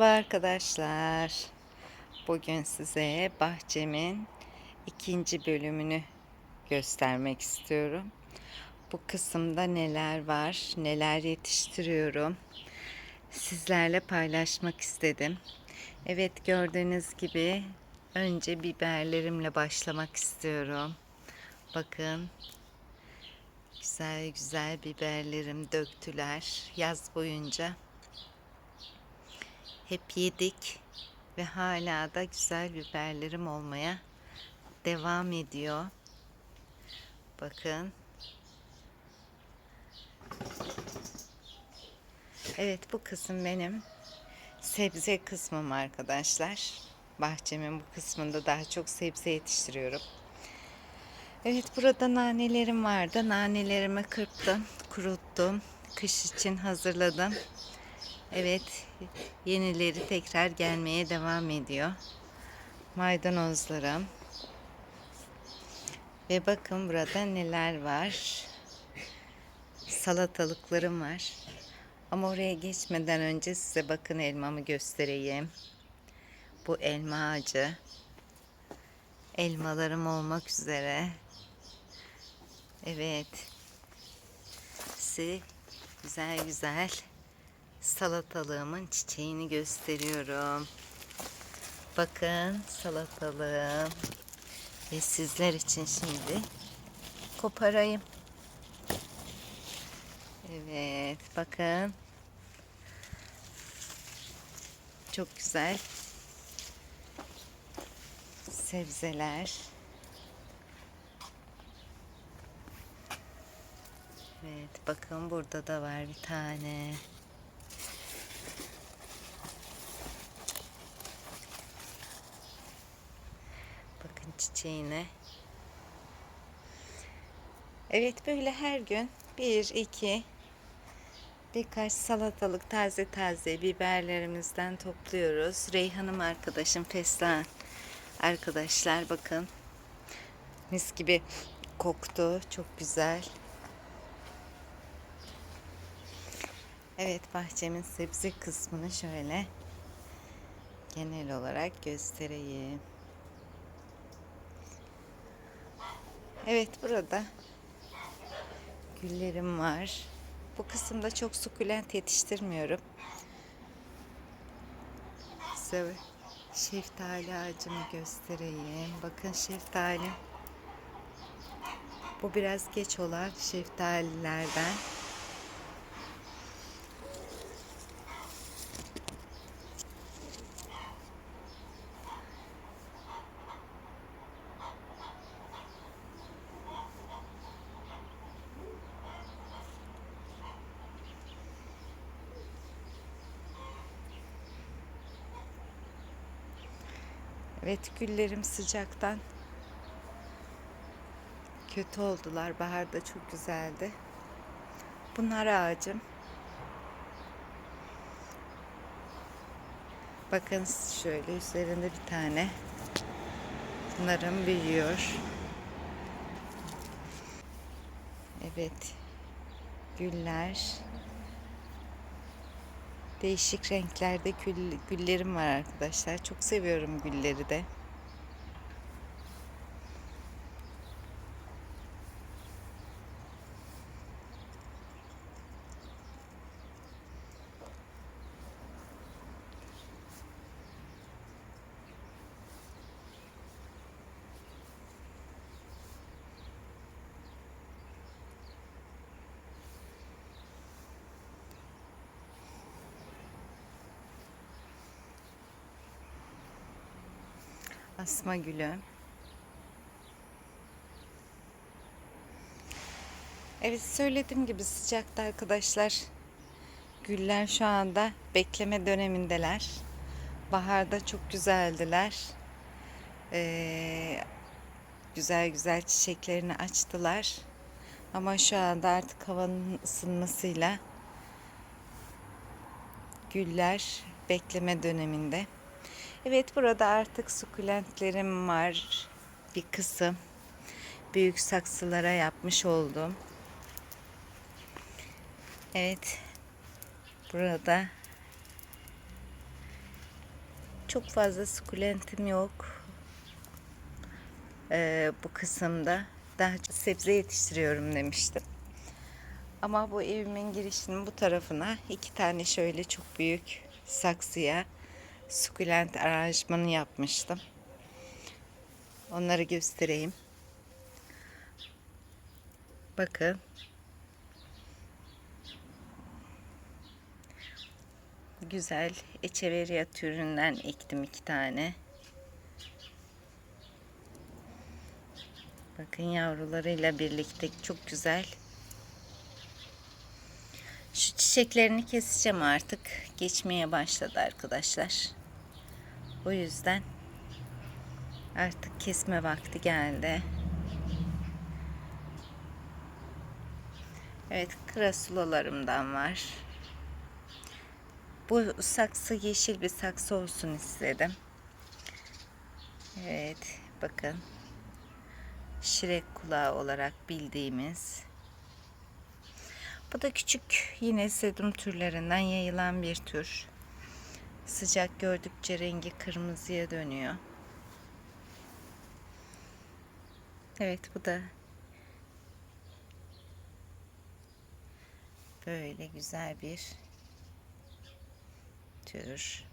Merhaba arkadaşlar. Bugün size bahçemin ikinci bölümünü göstermek istiyorum. Bu kısımda neler var, neler yetiştiriyorum. Sizlerle paylaşmak istedim. Evet gördüğünüz gibi önce biberlerimle başlamak istiyorum. Bakın güzel güzel biberlerim döktüler yaz boyunca hep yedik ve hala da güzel biberlerim olmaya devam ediyor. Bakın. Evet bu kısım benim sebze kısmım arkadaşlar. Bahçemin bu kısmında daha çok sebze yetiştiriyorum. Evet burada nanelerim vardı. Nanelerimi kırptım, kuruttum. Kış için hazırladım. Evet, yenileri tekrar gelmeye devam ediyor. Maydanozlarım. Ve bakın burada neler var. Salatalıklarım var. Ama oraya geçmeden önce size bakın elmamı göstereyim. Bu elma ağacı. Elmalarım olmak üzere. Evet. Size güzel güzel salatalığımın çiçeğini gösteriyorum. Bakın salatalığım. Ve sizler için şimdi koparayım. Evet bakın. Çok güzel sebzeler. Evet bakın burada da var bir tane. Bakın çiçeğine. Evet böyle her gün bir iki birkaç salatalık taze taze biberlerimizden topluyoruz. Reyhan'ım arkadaşım fesleğen arkadaşlar bakın mis gibi koktu çok güzel. Evet bahçemin sebze kısmını şöyle genel olarak göstereyim. Evet burada güllerim var. Bu kısımda çok sukulent yetiştirmiyorum. Size şeftali ağacımı göstereyim. Bakın şeftali. Bu biraz geç olan şeftalilerden. Evet güllerim sıcaktan kötü oldular. Baharda çok güzeldi. Bunlar ağacım. Bakın şöyle üzerinde bir tane narım büyüyor. Evet. Güller. Değişik renklerde gül, güllerim var arkadaşlar. Çok seviyorum gülleri de. Asma gülü. Evet söylediğim gibi sıcakta arkadaşlar. Güller şu anda bekleme dönemindeler. Baharda çok güzeldiler. Ee, güzel güzel çiçeklerini açtılar. Ama şu anda artık havanın ısınmasıyla güller bekleme döneminde. Evet burada artık sukulentlerim var. Bir kısım büyük saksılara yapmış oldum. Evet. Burada Çok fazla sukulentim yok. Ee, bu kısımda. Daha çok sebze yetiştiriyorum demiştim. Ama bu evimin girişinin bu tarafına iki tane şöyle çok büyük saksıya sukulent aranjmanı yapmıştım. Onları göstereyim. Bakın. Güzel echeveria türünden ektim iki tane. Bakın yavrularıyla birlikte çok güzel. Şu çiçeklerini keseceğim artık. Geçmeye başladı arkadaşlar. O yüzden artık kesme vakti geldi. Evet, krasulalarımdan var. Bu saksı yeşil bir saksı olsun istedim. Evet, bakın. Şirek kulağı olarak bildiğimiz. Bu da küçük yine sedum türlerinden yayılan bir tür. Sıcak gördükçe rengi kırmızıya dönüyor. Evet bu da böyle güzel bir tür.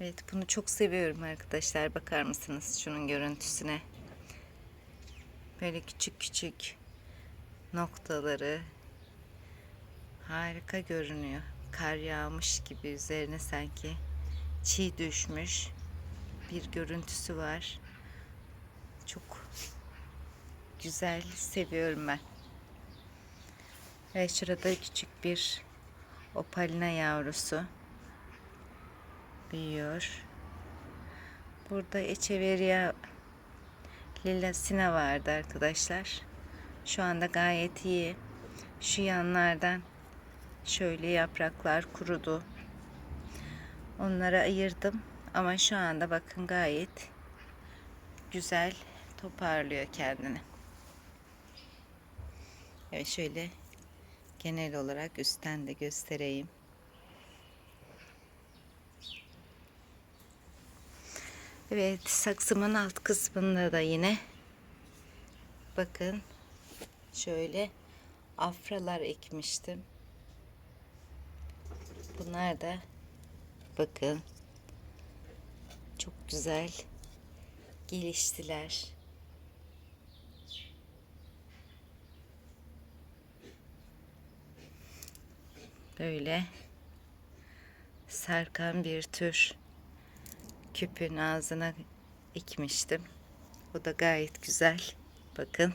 Evet bunu çok seviyorum arkadaşlar. Bakar mısınız şunun görüntüsüne? Böyle küçük küçük noktaları harika görünüyor. Kar yağmış gibi üzerine sanki çiğ düşmüş bir görüntüsü var. Çok güzel seviyorum ben. Ve şurada küçük bir opalina yavrusu büyüyor. Burada Echeveria Lilasina vardı arkadaşlar. Şu anda gayet iyi. Şu yanlardan şöyle yapraklar kurudu. Onları ayırdım. Ama şu anda bakın gayet güzel toparlıyor kendini. Evet şöyle genel olarak üstten de göstereyim. Evet saksımın alt kısmında da yine bakın şöyle afralar ekmiştim. Bunlar da bakın çok güzel geliştiler. Böyle sarkan bir tür küpün ağzına ekmiştim. O da gayet güzel. Bakın.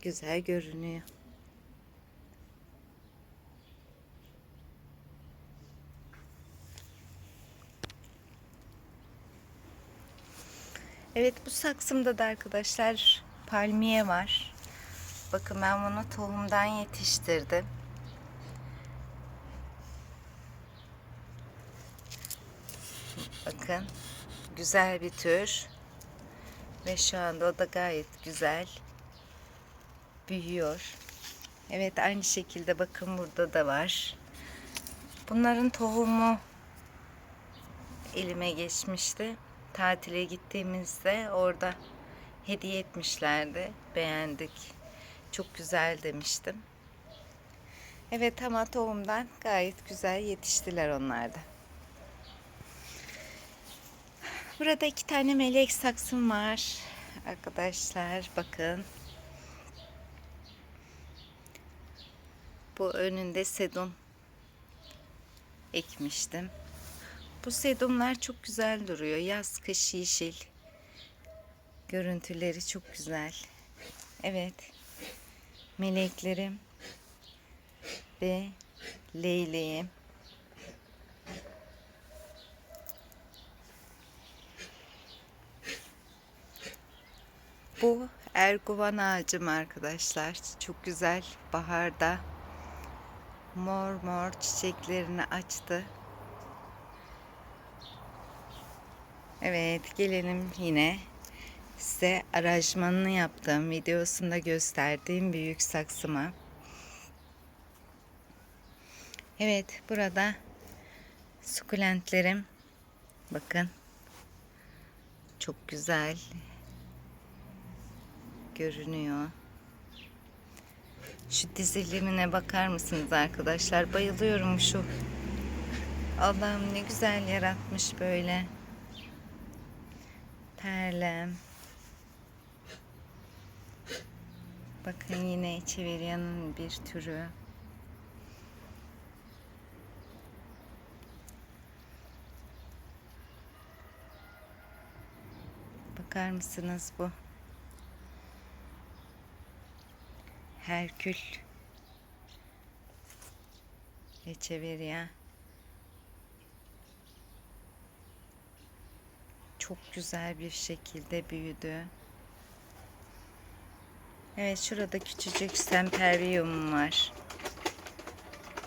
Güzel görünüyor. Evet bu saksımda da arkadaşlar palmiye var. Bakın ben bunu tohumdan yetiştirdim. Bakın güzel bir tür ve şu anda o da gayet güzel büyüyor. Evet aynı şekilde bakın burada da var. Bunların tohumu elime geçmişti. Tatile gittiğimizde orada hediye etmişlerdi. Beğendik. Çok güzel demiştim. Evet ama tohumdan gayet güzel yetiştiler onlar da. Burada iki tane melek saksım var. Arkadaşlar bakın. Bu önünde sedum ekmiştim. Bu sedumlar çok güzel duruyor. Yaz kış yeşil. Görüntüleri çok güzel. Evet. Meleklerim ve leyleğim. Bu erguvan ağacım arkadaşlar. Çok güzel. Baharda mor mor çiçeklerini açtı. Evet gelelim yine size aranjmanını yaptığım videosunda gösterdiğim büyük saksıma. Evet burada sukulentlerim. Bakın. Çok güzel görünüyor. Şu dizilimine bakar mısınız arkadaşlar? Bayılıyorum şu. Allah'ım ne güzel yaratmış böyle. Perlem. Bakın yine çeviriyanın bir türü. Bakar mısınız bu? Herkül. Echeveria. Çok güzel bir şekilde büyüdü. Evet şurada küçücük sempervium var.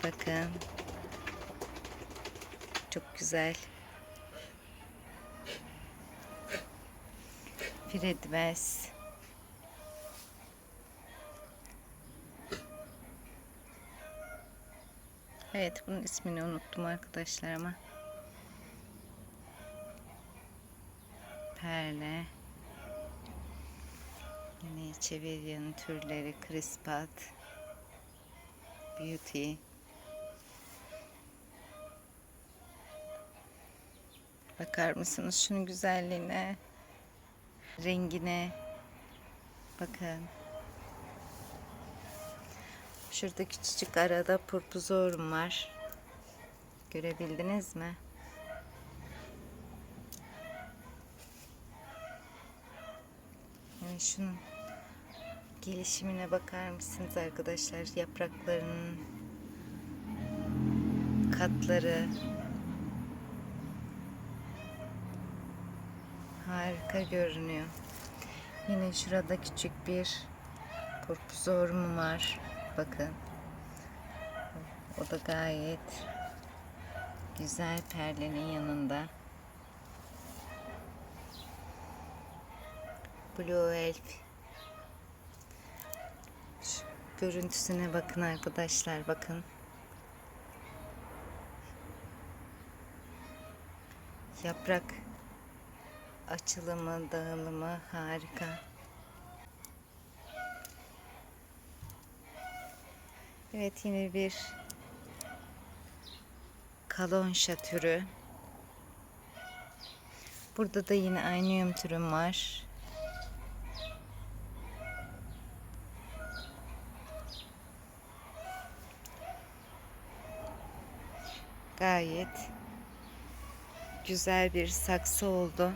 Bakın. Çok güzel. Fredves. Evet bunun ismini unuttum arkadaşlar ama. Perle. Yine Çeviria'nın türleri Crispat. Beauty. Bakar mısınız şunun güzelliğine? Rengine. Bakın. Şurada küçücük arada purpuzorum var. Görebildiniz mi? Şunun gelişimine bakar mısınız arkadaşlar? Yapraklarının katları harika görünüyor. Yine şurada küçük bir purpuzorum var. Bakın. O da gayet güzel perlenin yanında. Blue Elf. Şu görüntüsüne bakın arkadaşlar bakın. Yaprak açılımı, dağılımı harika. Evet yine bir kalonşa türü. Burada da yine aynıyum türüm var. Gayet güzel bir saksı oldu.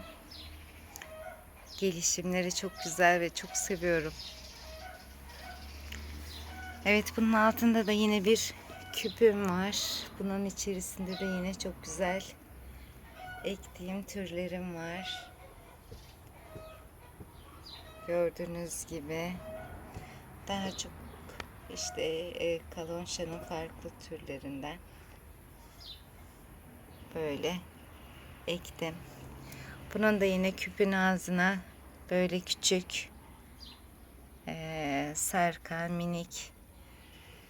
Gelişimleri çok güzel ve çok seviyorum. Evet bunun altında da yine bir küpüm var. Bunun içerisinde de yine çok güzel ektiğim türlerim var. Gördüğünüz gibi daha çok işte e, kalonşanın farklı türlerinden böyle ektim. Bunun da yine küpün ağzına böyle küçük e, sarkan minik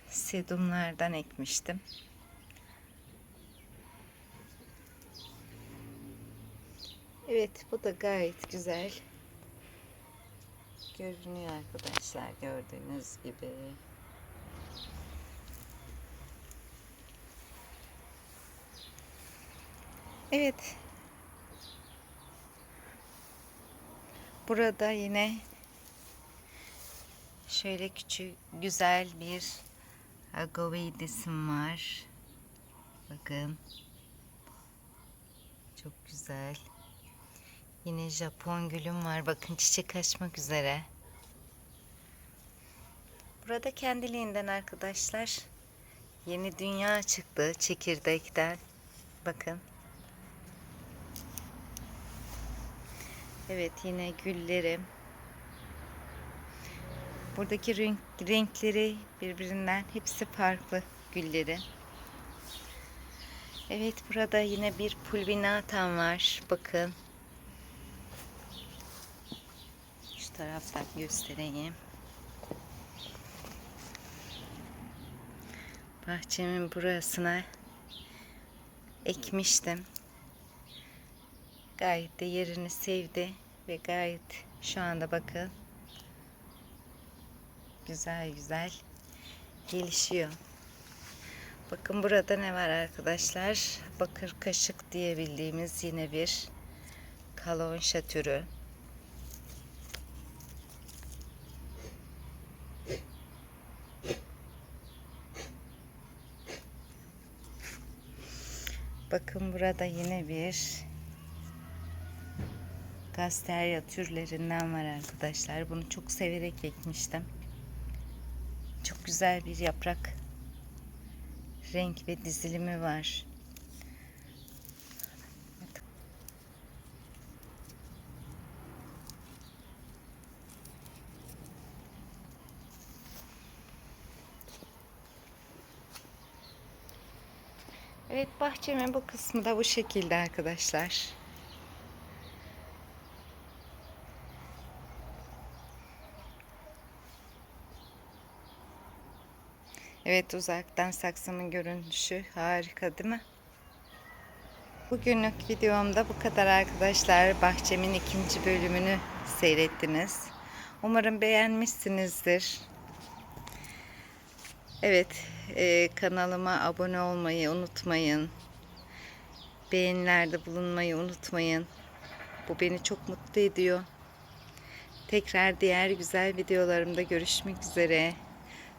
sedumlardan ekmiştim. Evet bu da gayet güzel görünüyor arkadaşlar gördüğünüz gibi. Evet. Burada yine şöyle küçük güzel bir Agoveides'im var. Bakın. Çok güzel. Yine Japon gülüm var. Bakın çiçek açmak üzere. Burada kendiliğinden arkadaşlar yeni dünya çıktı çekirdekten. Bakın. Evet yine güllerim. Buradaki renk, renkleri birbirinden hepsi farklı gülleri. Evet burada yine bir pulvinatam var. Bakın. Şu taraftan göstereyim. bahçemin burasına ekmiştim. Gayet de yerini sevdi ve gayet şu anda bakın güzel güzel gelişiyor. Bakın burada ne var arkadaşlar? Bakır kaşık diye bildiğimiz yine bir kalonşa türü. Bakın burada yine bir gasterya türlerinden var arkadaşlar. Bunu çok severek ekmiştim. Çok güzel bir yaprak renk ve dizilimi var. Evet bahçemin bu kısmı da bu şekilde arkadaşlar. Evet uzaktan saksımın görünüşü harika değil mi? Bugünlük videomda bu kadar arkadaşlar. Bahçemin ikinci bölümünü seyrettiniz. Umarım beğenmişsinizdir. Evet e, kanalıma abone olmayı unutmayın. Beğenilerde bulunmayı unutmayın. Bu beni çok mutlu ediyor. Tekrar diğer güzel videolarımda görüşmek üzere.